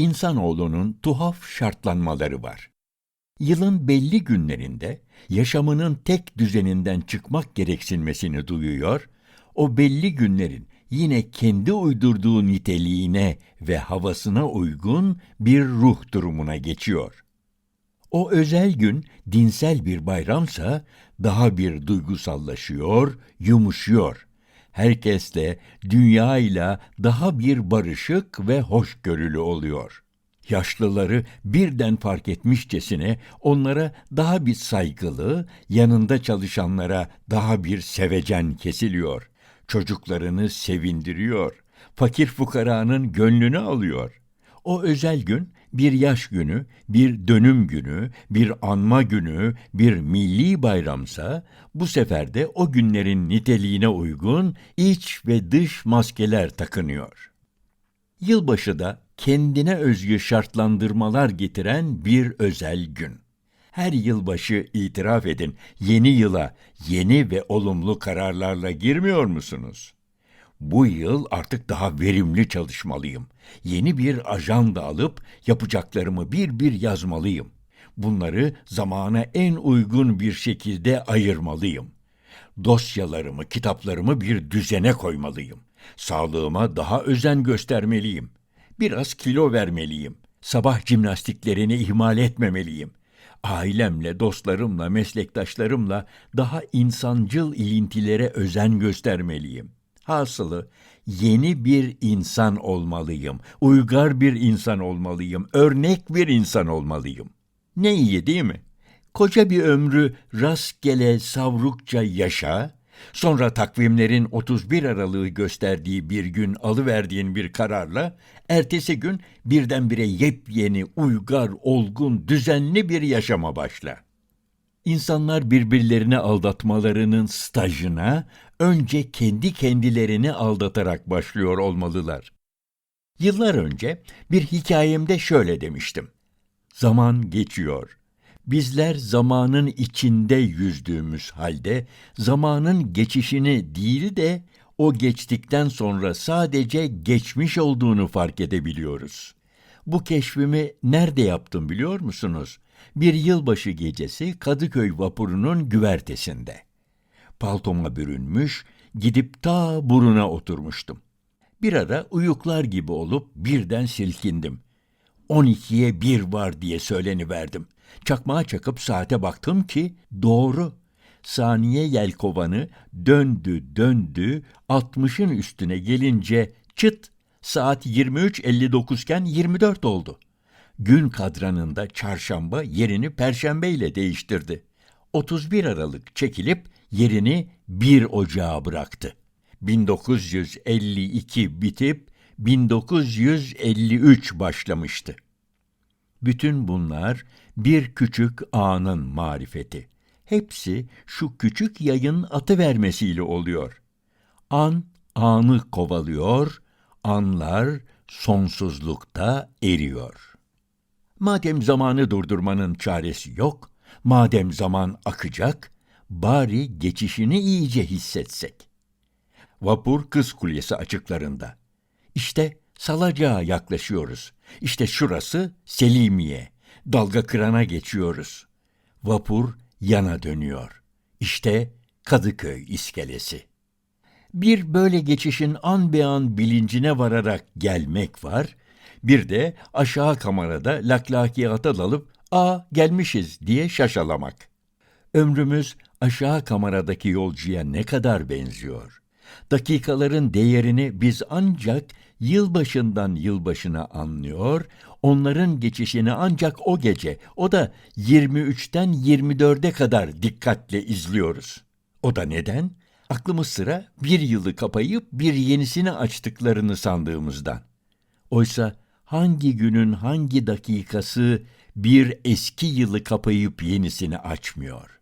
İnsanoğlunun tuhaf şartlanmaları var. Yılın belli günlerinde yaşamının tek düzeninden çıkmak gereksinmesini duyuyor, o belli günlerin yine kendi uydurduğu niteliğine ve havasına uygun bir ruh durumuna geçiyor. O özel gün dinsel bir bayramsa daha bir duygusallaşıyor, yumuşuyor. Herkesle, dünyayla daha bir barışık ve hoşgörülü oluyor. Yaşlıları birden fark etmişçesine onlara daha bir saygılı, yanında çalışanlara daha bir sevecen kesiliyor. Çocuklarını sevindiriyor. Fakir fukaranın gönlünü alıyor. O özel gün bir yaş günü, bir dönüm günü, bir anma günü, bir milli bayramsa, bu sefer de o günlerin niteliğine uygun iç ve dış maskeler takınıyor. Yılbaşı da kendine özgü şartlandırmalar getiren bir özel gün. Her yılbaşı itiraf edin, yeni yıla yeni ve olumlu kararlarla girmiyor musunuz? Bu yıl artık daha verimli çalışmalıyım. Yeni bir ajanda alıp yapacaklarımı bir bir yazmalıyım. Bunları zamana en uygun bir şekilde ayırmalıyım. Dosyalarımı, kitaplarımı bir düzene koymalıyım. Sağlığıma daha özen göstermeliyim. Biraz kilo vermeliyim. Sabah jimnastiklerini ihmal etmemeliyim. Ailemle, dostlarımla, meslektaşlarımla daha insancıl ilintilere özen göstermeliyim. Hasılı yeni bir insan olmalıyım. Uygar bir insan olmalıyım. Örnek bir insan olmalıyım. Ne iyi değil mi? Koca bir ömrü rastgele savrukça yaşa, sonra takvimlerin 31 Aralık'ı gösterdiği bir gün alıverdiğin bir kararla, ertesi gün birdenbire yepyeni, uygar, olgun, düzenli bir yaşama başla. İnsanlar birbirlerini aldatmalarının stajına önce kendi kendilerini aldatarak başlıyor olmalılar. Yıllar önce bir hikayemde şöyle demiştim. Zaman geçiyor. Bizler zamanın içinde yüzdüğümüz halde zamanın geçişini değil de o geçtikten sonra sadece geçmiş olduğunu fark edebiliyoruz. Bu keşfimi nerede yaptım biliyor musunuz? Bir yılbaşı gecesi Kadıköy vapurunun güvertesinde. Paltoma bürünmüş, gidip ta buruna oturmuştum. Bir ara uyuklar gibi olup birden silkindim. 12'ye bir var diye söyleniverdim. Çakmağa çakıp saate baktım ki doğru. Saniye yelkovanı döndü döndü 60'ın üstüne gelince çıt saat 23.59 iken 24 oldu. Gün kadranında çarşamba yerini perşembe ile değiştirdi. 31 Aralık çekilip yerini 1 Ocağı bıraktı. 1952 bitip 1953 başlamıştı. Bütün bunlar bir küçük anın marifeti. Hepsi şu küçük yayın atı vermesiyle oluyor. An anı kovalıyor, anlar sonsuzlukta eriyor. Madem zamanı durdurmanın çaresi yok, madem zaman akacak, bari geçişini iyice hissetsek. Vapur Kız Kulesi açıklarında. İşte Salacak'a yaklaşıyoruz. İşte şurası Selimiye. Dalga kırana geçiyoruz. Vapur yana dönüyor. İşte Kadıköy iskelesi. Bir böyle geçişin an be an bilincine vararak gelmek var. Bir de aşağı kamerada laklakiyata dalıp ''Aa gelmişiz'' diye şaşalamak. Ömrümüz aşağı kameradaki yolcuya ne kadar benziyor. Dakikaların değerini biz ancak yılbaşından yılbaşına anlıyor, onların geçişini ancak o gece, o da 23'ten 24'e kadar dikkatle izliyoruz. O da neden? Aklımız sıra bir yılı kapayıp bir yenisini açtıklarını sandığımızdan. Oysa hangi günün hangi dakikası bir eski yılı kapayıp yenisini açmıyor?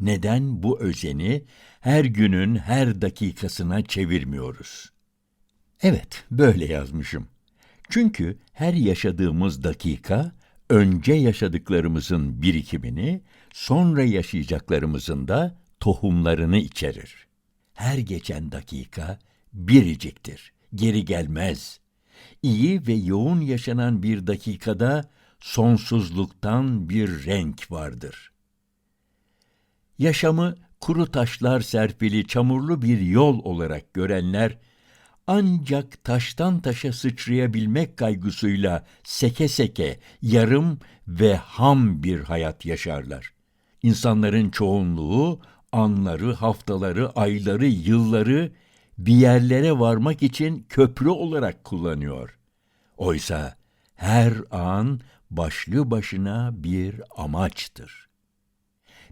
Neden bu özeni her günün her dakikasına çevirmiyoruz? Evet, böyle yazmışım. Çünkü her yaşadığımız dakika önce yaşadıklarımızın birikimini, sonra yaşayacaklarımızın da tohumlarını içerir. Her geçen dakika biriciktir, geri gelmez. İyi ve yoğun yaşanan bir dakikada sonsuzluktan bir renk vardır. Yaşamı kuru taşlar serpili çamurlu bir yol olarak görenler, ancak taştan taşa sıçrayabilmek kaygısıyla seke seke, yarım ve ham bir hayat yaşarlar. İnsanların çoğunluğu, anları, haftaları, ayları, yılları bir yerlere varmak için köprü olarak kullanıyor. Oysa her an başlı başına bir amaçtır.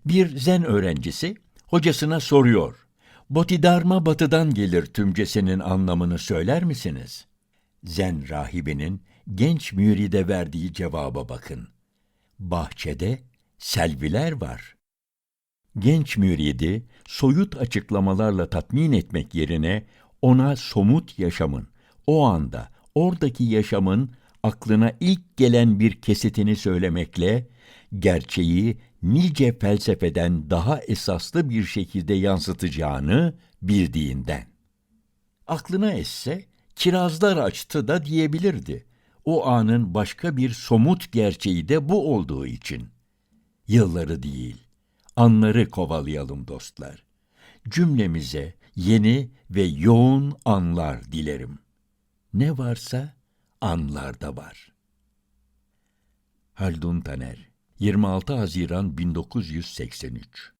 Bir zen öğrencisi hocasına soruyor. Bodhidharma batıdan gelir tümcesinin anlamını söyler misiniz? Zen rahibinin genç müride verdiği cevaba bakın. Bahçede selviler var. Genç müridi soyut açıklamalarla tatmin etmek yerine ona somut yaşamın, o anda oradaki yaşamın aklına ilk gelen bir kesitini söylemekle gerçeği nice felsefeden daha esaslı bir şekilde yansıtacağını bildiğinden. Aklına esse kirazlar açtı da diyebilirdi. O anın başka bir somut gerçeği de bu olduğu için. Yılları değil, anları kovalayalım dostlar. Cümlemize yeni ve yoğun anlar dilerim. Ne varsa anlarda var. Haldun Taner 26 Haziran 1983